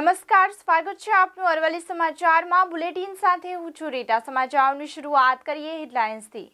નમસ્કાર, સ્વાગત છે આપનું અરવલ્લી સમાચારમાં. બુલેટિન સાથે હું છું રીટા. સમાચારની શરૂઆત કરીએ હેડલાઇન્સથી.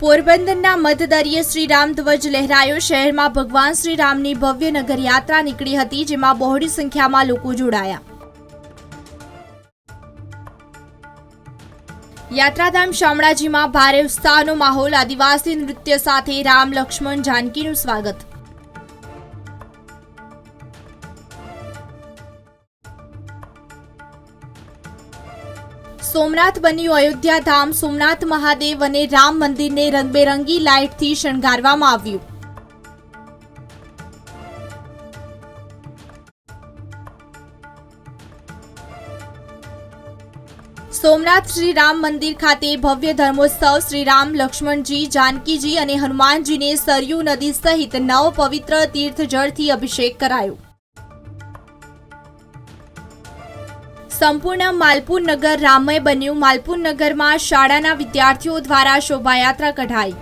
પોરબંદરના મધદરિયે શ્રી રામ ધ્વજ લહેરાયો. શહેરમાં ભગવાન શ્રી રામની ભવ્ય નગર યાત્રા નીકળી હતી, જેમાં બહોળી સંખ્યામાં લોકો જોડાયા. યાત્રાધામ શામળાજીમાં ભારે ઉત્સાહનો માહોલ, આદિવાસી નૃત્ય સાથે રામ લક્ષ્મણ જાનકીનું સ્વાગત. સોમનાથ બન્યું અયોધ્યા ધામ સોમનાથ મહાદેવ અને રામ મંદિરને રંગબેરંગી લાઇટથી શણગારવામાં આવ્યું. સોમનાથ શ્રી રામ મંદિર ખાતે ભવ્ય ધર્મોત્સવ શ્રી રામ લક્ષ્મણજી, જાનકીજી અને હનુમાનજીને સરયુ નદી સહિત નવ પવિત્ર તીર્થ જળથી અભિષેક કરાયો. સંપૂર્ણ માલપુર નગર રામમય બન્યું. માલપુર નગરમાં શાળાના વિદ્યાર્થીઓ દ્વારા શોભાયાત્રા કઢાઈ.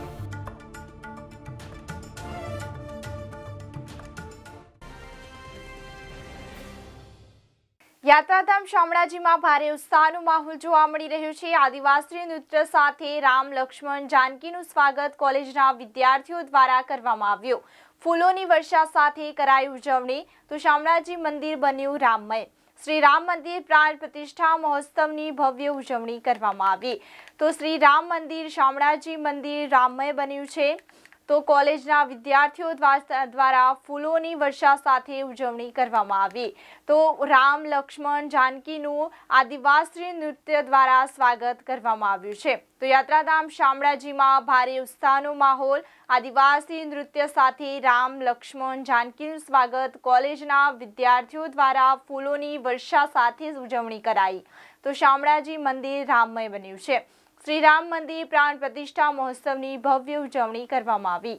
યાત્રાધામ શામળાજીમાં ભારે ઉત્સાહનો માહોલ જોવા મળી રહ્યો છે. આદિવાસી નૃત્ય સાથે રામ, લક્ષ્મણ, જાનકીનું સ્વાગત કોલેજના વિદ્યાર્થીઓ દ્વારા કરવામાં આવ્યું. ફૂલોની વર્ષા સાથે કરાઈ ઉજવણી. તો શામળાજી મંદિર બન્યું રામમય. શ્રી રામ મંદિર પ્રાણ પ્રતિષ્ઠા મહોત્સવની ભવ્ય ઉજવણી કરવામાં આવી. તો શ્રી રામ મંદિર શામળાજી મંદિર રામમય બન્યું છે. તો કોલેજના વિદ્યાર્થીઓ દ્વા- દ્વારા ફૂલોની વર્ષા સાથે ઉજવણી કરવામાં આવી. તો રામ લક્ષ્મણ જાનકીનું આદિવાસી નૃત્ય દ્વારા સ્વાગત કરવામાં આવ્યું છે. તો યાત્રાધામ શામળાજીમાં ભારે ઉત્સાહનો માહોલ. આદિવાસી નૃત્ય સાથે રામ લક્ષ્મણ જાનકીનું સ્વાગત કોલેજના વિદ્યાર્થીઓ દ્વારા ફૂલોની વર્ષા સાથે ઉજવણી કરાઈ. તો શામળાજી મંદિર રામમય બન્યું છે. શ્રી રામ મંદિર પ્રાણ પ્રતિષ્ઠા મહોત્સવની ભવ્ય ઉજવણી કરવામાં આવી.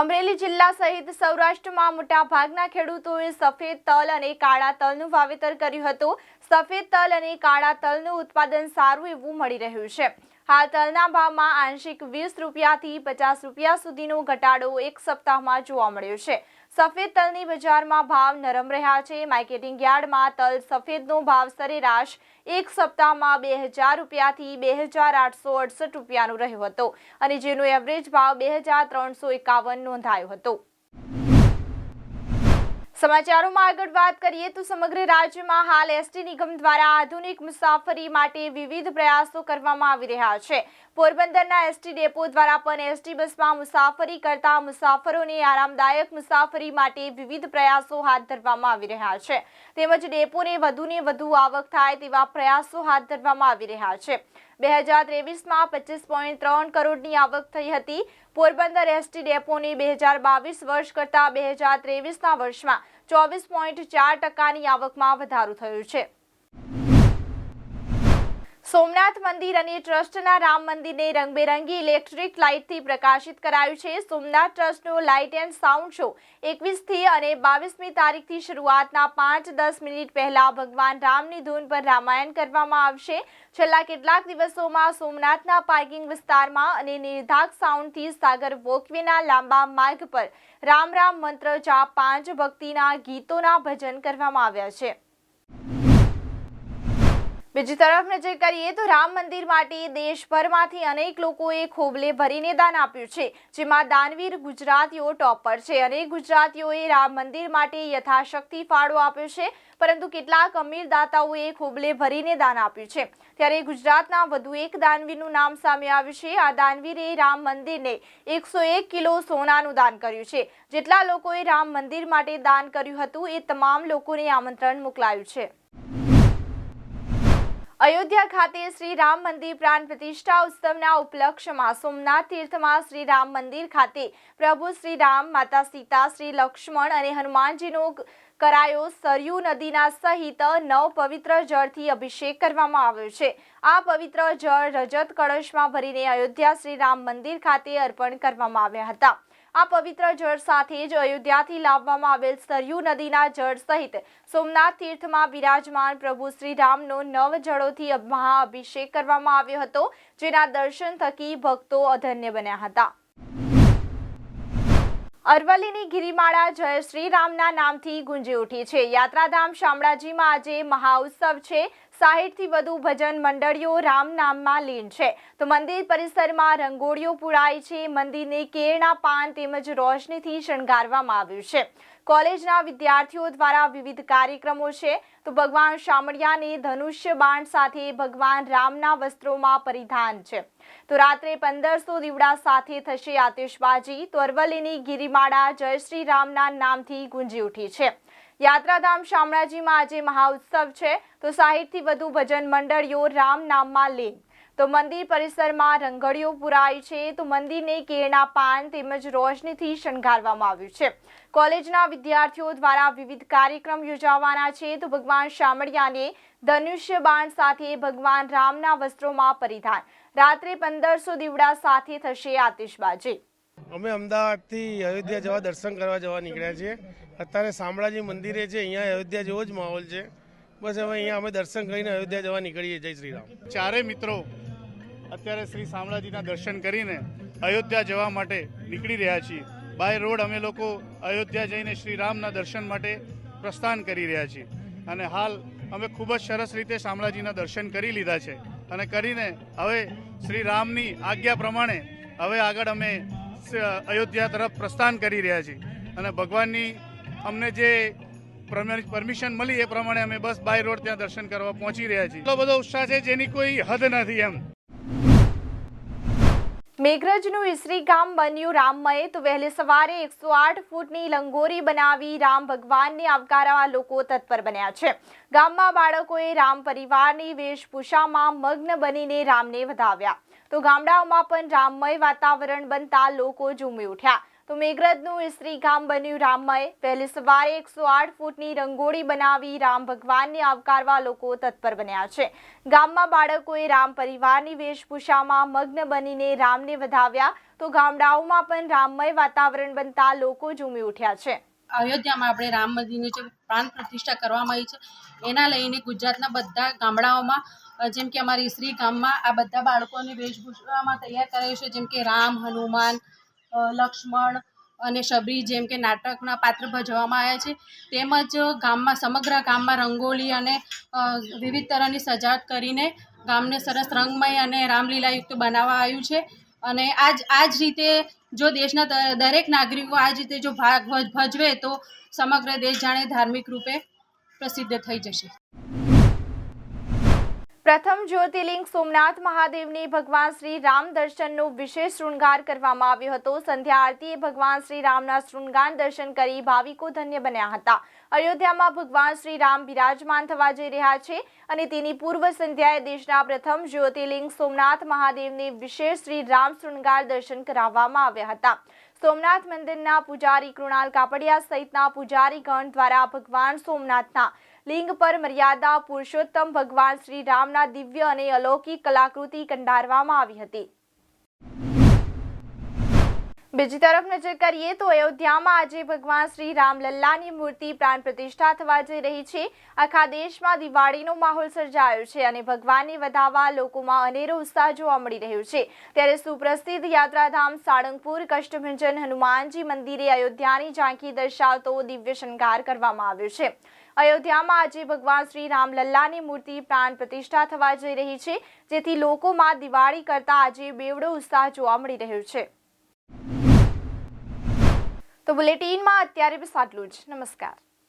અમરેલી જિલ્લા સહિત સૌરાષ્ટ્રમાં મોટાભાગના ખેડૂતોએ સફેદ તલ અને કાળા તલનું વાવેતર કર્યું હતું. સફેદ તલ અને કાળા તલનું ઉત્પાદન સારું એવું મળી રહ્યું છે. હાલ તલના ભાવમાં આંશિક વીસ રૂપિયાથી પચાસ રૂપિયા સુધીનો ઘટાડો એક સપ્તાહમાં જોવા મળ્યો છે. સફેદ તલની બજારમાં ભાવ નરમ રહ્યા છે. માર્કેટિંગ યાર્ડમાં તલ સફેદનો ભાવ સરેરાશ એક સપ્તાહમાં બે હજાર રૂપિયાથી બે હજાર આઠસો અડસઠ રૂપિયાનો રહ્યો હતો અને જેનો એવરેજ ભાવ બે હજાર ત્રણસો એકાવન નોંધાયો હતો. સમાચારોમાં આગળ વાત કરીએ તો સમગ્ર રાજ્યમાં હાલ એસટી નિગમ દ્વારા આધુનિક મુસાફરી માટે વિવિધ પ્રયાસો કરવામાં આવી રહ્યા છે. પોરબંદરના એસટી ડેપો દ્વારા પણ એસટી બસમાં મુસાફરી કરતા મુસાફરોને આરામદાયક મુસાફરી માટે વિવિધ પ્રયાસો હાથ ધરવામાં આવી રહ્યા છે. તેમજ ડેપોને વધુને વધુ આવક થાય તેવા પ્રયાસો હાથ ધરવામાં આવી રહ્યા છે. બે હજાર ત્રેવીસમાં પચીસ પોઈન્ટ ત્રણ કરોડની આવક થઈ હતી. પોરબંદર એસટી ડેપોની બે હજાર બાવીસ વર્ષ કરતાં બે હજાર ત્રેવીસના વર્ષમાં ચોવીસ પોઈન્ટ ચાર ટકાની આવકમાં વધારો થયો છે. સોમનાથ મંદિર અને ટ્રસ્ટના રામ મંદિરને રંગબેરંગી ઇલેક્ટ્રિક લાઇટથી પ્રકાશિત કરાયું છે. સોમનાથ ટ્રસ્ટનો લાઇટ એન્ડ સાઉન્ડ શો એકવીસથી અને બાવીસમી તારીખથી શરૂઆતના પાંચ દસ મિનિટ પહેલા ભગવાન રામની ધૂન પર રામાયણ કરવામાં આવશે. છેલ્લા કેટલાક દિવસોમાં સોમનાથના પાર્કિંગ વિસ્તારમાં અને નિર્ધાક સાઉન્ડથી સાગર વોકવેના લાંબા માર્ગ પર રામ રામ મંત્ર જાપ પાંચ ભક્તિના ગીતોના ભજન કરવામાં આવ્યા છે. બીજી તરફ નજર કરીએ તો રામ મંદિર માટે દેશભરમાંથી અનેક લોકોએ ખોબલે ભરીને દાન આપ્યું છે, જેમાં દાનવીર ગુજરાતીઓ ટોપર છે. અનેક ગુજરાતીઓએ રામ મંદિર માટે યથાશક્તિ ફાળો આપ્યો છે, પરંતુ કેટલાક અમીર દાતાઓએ ખોબલે ભરીને દાન આપ્યું છે. ત્યારે ગુજરાતના વધુ એક દાનવીરનું નામ સામે આવ્યું છે. આ દાનવીરે રામ મંદિરને એકસો એક કિલો સોનાનું દાન કર્યું છે. જેટલા લોકોએ રામ મંદિર માટે દાન કર્યું હતું, એ તમામ લોકોને આમંત્રણ મોકલાયું છે. અયોધ્યા ખાતે શ્રી રામ મંદિર પ્રાણ પ્રતિષ્ઠા ઉત્સવના ઉપલક્ષમાં સોમનાથ તીર્થમાં શ્રી રામ મંદિર ખાતે પ્રભુ શ્રી રામ, માતા સીતા, શ્રી લક્ષ્મણ અને હનુમાનજીનો કરાયો સરયુ નદીના સહિત નવ પવિત્ર જળથી અભિષેક કરવામાં આવ્યો છે. આ પવિત્ર જળ રજત કળશમાં ભરીને અયોધ્યા શ્રી રામ મંદિર ખાતે અર્પણ કરવામાં આવ્યા હતા. આ પવિત્ર જળ સાથે જ અયોધ્યાથી લાવવામાં આવેલ સરયુ નદીના જળ સહિત સોમનાથ તીર્થમાં બિરાજમાન પ્રભુ શ્રી રામનો નવ જળોથી મહાઅભિષેક કરવામાં આવ્યો હતો, જેના દર્શન થકી ભક્તો અધન્ય બન્યા હતા. અરવલ્લીની ગિરિમાળા જય શ્રી રામના નામથી ગુંજી ઉઠી છે. યાત્રાધામ શામળાજીમાં આજે મહાઉત્સવ છે. સાહીઠથી વધુ ભજન મંડળીઓ રામ નામમાં લીન છે. તો મંદિર પરિસરમાં રંગોળીઓ પુરાય છે. મંદિરને કેળના પાન તેમજ રોશનીથી શણગારવામાં આવ્યું છે. કોલેજના વિદ્યાર્થીઓ દ્વારા વિવિધ કાર્યક્રમો છે. તો ભગવાન શામળિયાને ધનુષ્ય બાણ સાથે ભગવાન રામના વસ્ત્રોમાં પરિધાન છે. તો રાત્રે પંદરસો દીવડા સાથે થશે આતિશબાજી. તો અરવલ્લીની ગિરિમાળા જય શ્રી રામના નામથી ગુંજી ઉઠી છે. યાત્રાધામ શામળાજીમાં આજે મહાઉત્સવ છે. તો સાહીઠથી વધુ ભજન મંડળીઓ રામ નામમાં લીન. તો મંદિર પરિસરમાં રંગળીઓ પુરાઈ છે. તો મંદિરને કેળના પાન તેમજ રોશનીથી શણગારવામાં આવ્યું છે. કોલેજના વિદ્યાર્થીઓ દ્વારા વિવિધ કાર્યક્રમ યોજાવાના છે. તો ભગવાન શામળિયાને ધનુષ્ય બાણ સાથે ભગવાન રામના વસ્ત્રોમાં પરિધાન. રાત્રે પંદરસો દીવડા સાથે થશે આતિશબાજી. અમે અમદાવાદથી અયોધ્યા જવા દર્શન કરવા જવા નીકળ્યા છીએ. અત્યારે શામળાજી મંદિરે છે, અહીંયા અયોધ્યા જેવો જ માહોલ છે. બસ હવે અહીંયા અમે દર્શન કરીને અયોધ્યા જવા નીકળીએ. જય શ્રી રામ. ચારે મિત્રો અત્યારે શ્રી શામળાજીના દર્શન કરીને અયોધ્યા જવા માટે નીકળી રહ્યા છીએ. બાય રોડ અમે લોકો અયોધ્યા જઈને શ્રી રામના દર્શન માટે પ્રસ્થાન કરી રહ્યા છીએ. અને હાલ અમે ખૂબ જ સરસ રીતે શામળાજીના દર્શન કરી લીધા છે. અને કરીને હવે શ્રી રામની આજ્ઞા પ્રમાણે હવે આગળ અમે અયોધ્યા તરફ પ્રસ્થાન કરી રહ્યા છીએ. અને ભગવાનની અમને જે પરમિશન મળી એ પ્રમાણે અમે બસ બાય રોડ ત્યાં દર્શન કરવા પહોંચી રહ્યા છીએ. એટલો બધો ઉત્સાહ છે જેની કોઈ હદ નથી એમ. મેઘરજનું ઈસરી ગામ બન્યું રામમય તો વહેલી સવારે એકસો આઠ ફૂટની લંગોરી બનાવી રામ ભગવાનને આવકારવા લોકો તત્પર બન્યા છે. ગામમાં બાળકોએ રામ પરિવારની વેશભૂષામાં મગ્ન બનીને રામને વધાવ્યા. તો ગામડાઓમાં પણ રામમય વાતાવરણ બનતા લોકો ઝૂમી ઉઠ્યા. તો મેઘરજનું ગામ બન્યું રામમય. પહેલી સવારે એકસો આઠ ફૂટની રંગોળી બનાવી રામ ભગવાનને આવકારવા લોકો તત્પર બન્યા છે. ગામમાં બાળકોએ રામ પરિવારની વેશભૂષામાં મગ્ન બનીને રામને વધાવ્યા. તો ગામડાઓમાં પણ રામમય વાતાવરણ બનતા લોકો ઝૂમી ઉઠ્યા છે. અયોધ્યામાં આપણે રામ મંદિરની જે પ્રાણ પ્રતિષ્ઠા કરવામાં આવી છે, એના લઈને ગુજરાતના બધા ગામડાઓમાં જેમ કે અમારી શ્રી ગામમાં આ બધા બાળકોને વેશભૂષામાં તૈયાર કરાયું છે, જેમ કે રામ, હનુમાન લક્ષ્મણ અને શબરી જેમ કે નાટકના પાત્ર ભજવવામાં આવ્યા છે. તેમજ ગામમાં, સમગ્ર ગામમાં રંગોળી અને વિવિધ તરહની સજાવટ કરીને ગામને સરસ રંગમય અને રામલીલાયુક્ત બનાવવા આવ્યું છે. અને આજ આ જ રીતે જો દેશના દરેક નાગરિકો આ જ રીતે જો ભાગ ભજ- ભજવે તો સમગ્ર દેશ જાણે ધાર્મિક રૂપે પ્રસિદ્ધ થઈ જશે. પ્રથમ જ્યોતિર્લિંગ સોમનાથ મહાદેવને ભગવાન શ્રી રામ દર્શનનો વિશેષ શૃંગાર કરવામાં આવ્યો હતો. સંધ્યા આરતીએ ભગવાન શ્રી રામના શૃંગાર દર્શન કરી ભાવિકો ધન્ય બન્યા હતા. અયોધ્યામાં ભગવાન શ્રી રામ બિરાજમાન થવા જઈ રહ્યા છે અને તેની પૂર્વ સંધ્યાએ દેશના પ્રથમ જ્યોતિર્લિંગ સોમનાથ મહાદેવને વિશેષ શ્રી રામ શૃંગાર દર્શન કરાવવામાં આવ્યા હતા. સોમનાથ મંદિરના પૂજારી કૃણાલ કાપડિયા સહિતના પૂજારીગણ દ્વારા ભગવાન સોમનાથના લિંગ પર મર્યાદા, પુરુષોત્તમ ભગવાન શ્રી રામના દિવ્ય અને અલૌકિક કલાકૃતિ કંડારવામાં આવી હતી. બીજી તરફ નજર કરીએ તો અયોધ્યામાં આજે ભગવાન શ્રી રામલલ્લાની મૂર્તિ પ્રાણ પ્રતિષ્ઠા થવા જઈ રહી છે. આખા દેશમાં દિવાળીનો માહોલ સર્જાયો છે અને ભગવાનને વધાવવા લોકોમાં અનેરો ઉત્સાહ જોવા મળી રહ્યો છે. ત્યારે સુપ્રસિદ્ધ યાત્રાધામ સાળંગપુર કષ્ટભંજન હનુમાનજી મંદિરે અયોધ્યાની ઝાંખી દર્શાવતો દિવ્ય શણગાર કરવામાં આવ્યો છે. અયોધ્યામાં આજે ભગવાન શ્રી રામલલ્લાની મૂર્તિ પ્રાણ પ્રતિષ્ઠા થવા જઈ રહી છે, જેથી લોકોમાં દિવાળી કરતા આજે બેવડો ઉત્સાહ જોવા મળી રહ્યો છે. તો બુલેટિનમાં અત્યારે બસ આટલું જ નમસ્કાર.